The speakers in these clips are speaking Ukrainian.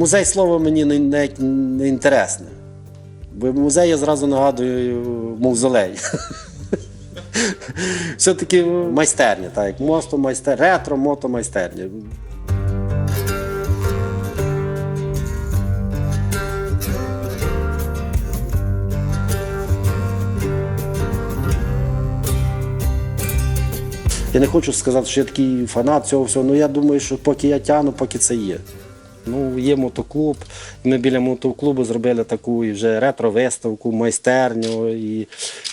Музей слово мені навіть не інтересне. Бо музей я зразу нагадую мавзолей. Все-таки майстерня, так як мосто майстер, ретро, мото майстерня. Я не хочу сказати, що я такий фанат цього всього, але я думаю, що поки я тягну, поки це є. Ну, є мотоклуб. Ми біля мотоклубу зробили таку і вже ретро-виставку, майстерню і,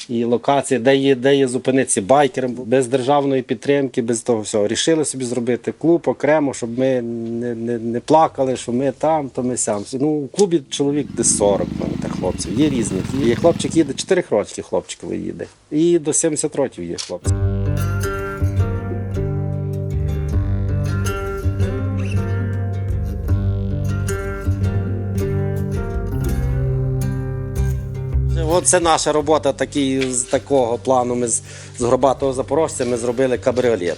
і локації, де є, де є зупинитися байкерам. Без державної підтримки, без того всього. Рішили собі зробити клуб окремо, щоб ми не, не, не плакали, що ми там, то ми сям. Ну, у клубі чоловік десь 40 в хлопців. Є різні. Є хлопчик їде 4 років, хлопчик їде. І до 70 років є хлопці. От це наша робота такі, з такого плану. Ми з, з Горбатого Запорожця ми зробили кабріолет.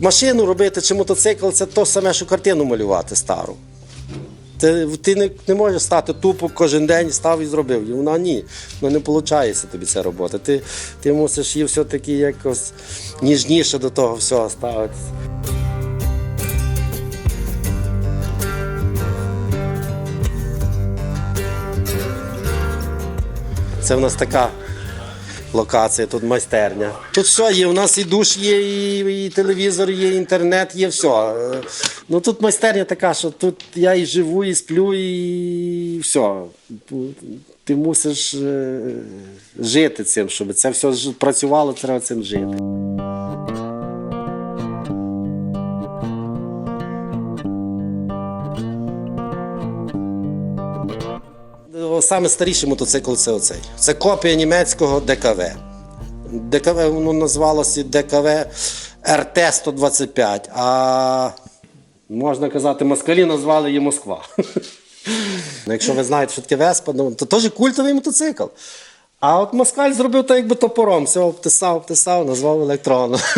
Машину робити чи мотоцикл це то саме, що картину малювати стару. Ти, ти не, не можеш стати тупо кожен день став і зробив. І вона ні. Ну не виходить тобі ця робота. Ти, ти мусиш її все-таки якось ніжніше до того всього ставитися. Це в нас така локація, тут майстерня. Тут все є. У нас і душ є, і, і телевізор є, і інтернет є, все. Ну тут майстерня така, що тут я і живу, і сплю, і все. Ти мусиш е, жити цим, щоб це все працювало, треба цим жити. Саме старіший мотоцикл це оцей. Це копія німецького ДКВ. ДКВ воно назвалося ДКВ РТ-125, а можна казати, москалі назвали її Москва. Ну, Якщо ви знаєте, що таке Веспа, ну, то теж культовий мотоцикл. А от москаль зробив так, якби топором. Все обтисав, обтисав, назвав електронно.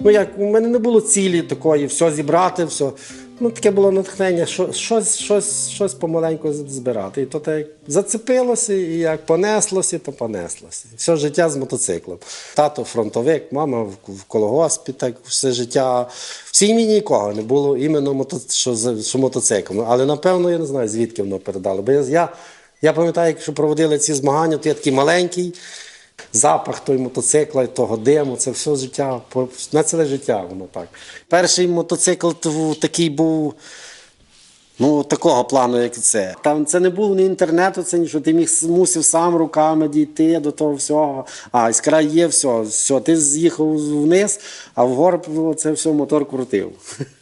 Ну як у мене не було цілі такої, все зібрати, все. Ну таке було натхнення, що, щось, щось, щось помаленьку збирати. І то так зацепилося, і як понеслося, то понеслося. Все життя з мотоциклом. Тато фронтовик, мама в, колгоспі, так все життя. В сім'ї нікого не було іменно мото, що, що мотоциклом. Але напевно я не знаю, звідки воно передало. Бо я, я, я пам'ятаю, якщо проводили ці змагання, то я такий маленький запах той мотоцикла, того диму, це все життя, на ціле життя воно так. Перший мотоцикл такий був. Ну, такого плану, як це. Там це не було ні інтернету, це нічого. Ти міг мусив сам руками дійти до того всього. А іскра є, все, все. Ти з'їхав вниз, а вгору це все мотор крутив.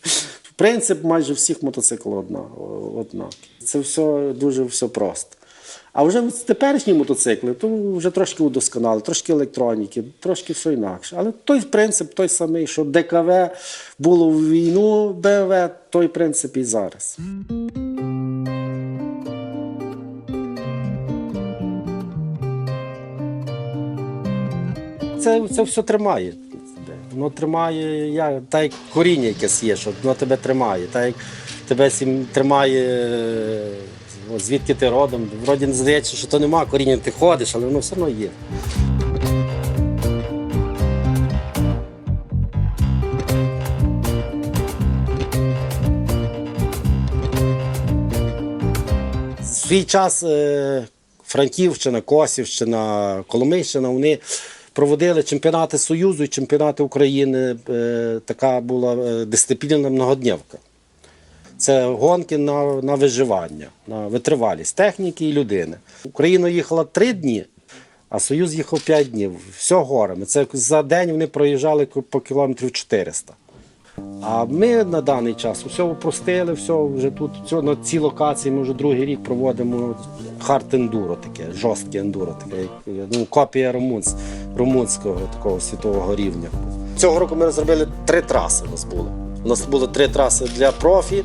Принцип майже всіх мотоциклів одна. Це все дуже все просто. А вже теперішні мотоцикли, то вже трошки удосконали, трошки електроніки, трошки все інакше. Але той принцип той самий, що ДКВ було в війну БМВ, той принцип і зараз. Це, це все тримає. Воно тримає, я, так як коріння якесь є, що воно тебе тримає. Так як тебе сім- тримає, звідки ти родом. Вроді не здається, що то нема коріння, ти ходиш, але воно все одно є. Свій час е, Франківщина, Косівщина, Коломийщина, вони проводили чемпіонати Союзу і чемпіонати України. Е, така була е, дисципліна многоднівка. Це гонки на, на виживання, на витривалість техніки і людини. Україна їхала три дні, а Союз їхав п'ять днів. Все горами. Це за день вони проїжджали по кілометрів 400. А ми на даний час все упростили, все вже тут на цій локації ми вже другий рік проводимо хард ендуро таке, жорстке ендуро, таке, ну, копія румунсь, румунського такого світового рівня. Цього року ми зробили три траси. У нас було. У нас було три траси для профі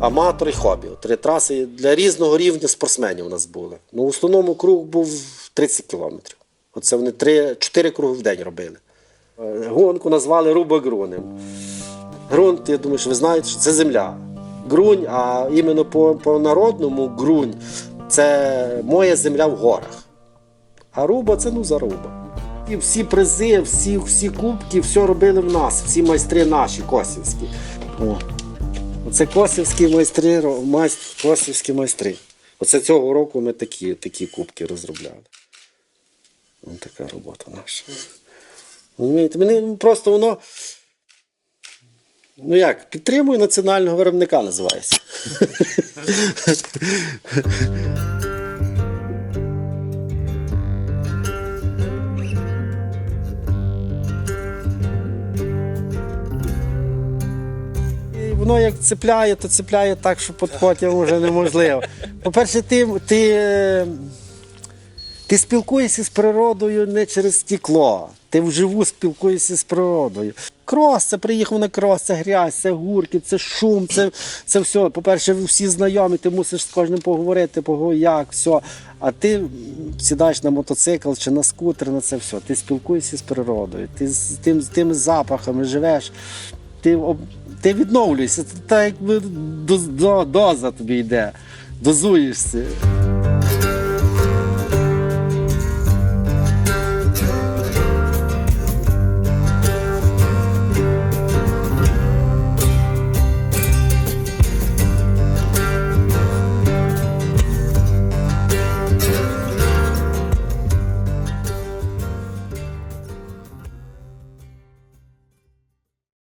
аматор і хобі. Три траси для різного рівня спортсменів у нас були. Ну, в основному круг був 30 кілометрів. Оце вони три, чотири круги в день робили. Е, Гонку назвали Рубогрунем. Ґрунт, я думаю, що ви знаєте, що це земля. Грунь, а іменно по, по народному грунь це моя земля в горах. А руба це ну заруба. І всі призи, всі, всі кубки, все робили в нас, всі майстри наші, косівські. О. Оце косівські майстри, майст, косівські майстри. Оце цього року ми такі, такі кубки розробляли. Ось така робота наша. Мені просто воно. Ну як, підтримую національного виробника називається. Воно як цепляє, то цепляє так, що пот- потім вже неможливо. По-перше, ти, ти, ти спілкуєшся з природою не через стекло. Ти вживу спілкуєшся з природою. Крос, це приїхав на крос, це грязь, це гурки, це шум, це, це все. По-перше, всі знайомі, ти мусиш з кожним поговорити, поговорити, як, все. А ти сідаєш на мотоцикл чи на скутер, на це все. Ти спілкуєшся з природою, ти з тим, тими запахами живеш, ти, ти відновлюєшся, це так якби до, до, доза тобі йде, дозуєшся.